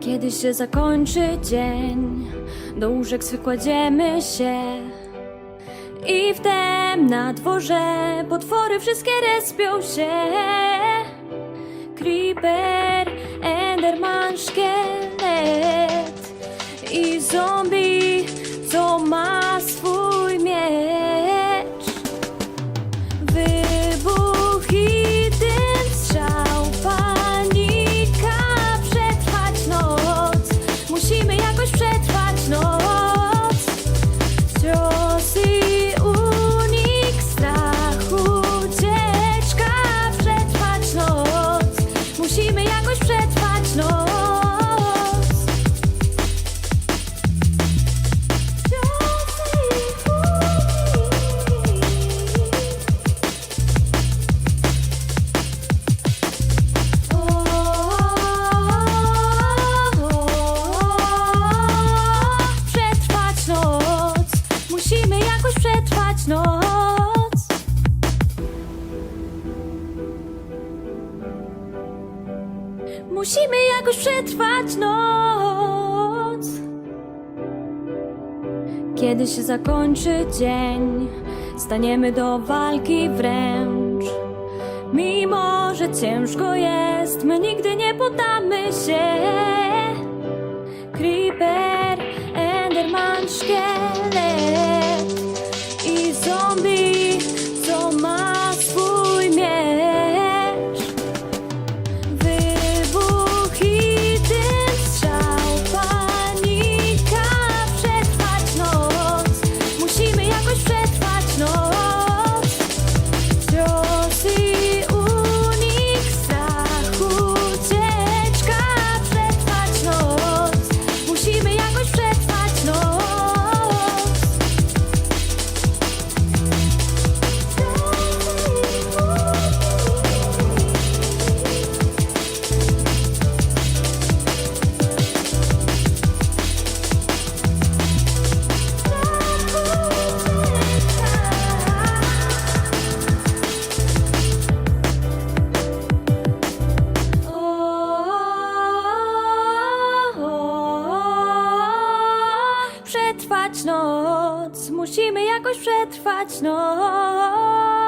Kiedy się zakończy dzień, do łóżek swych kładziemy się. I wtem na dworze potwory wszystkie respią się. Creeper, Enderman, szkielet i zombie, przetrwać Musimy jakoś przetrwać noc. Kiedy się zakończy dzień, staniemy do walki wręcz. Mimo, że ciężko jest, my nigdy nie poddamy się. Creeper, Enderman, szkielet i zombie, Przetrwać noc, musimy jakoś przetrwać noc.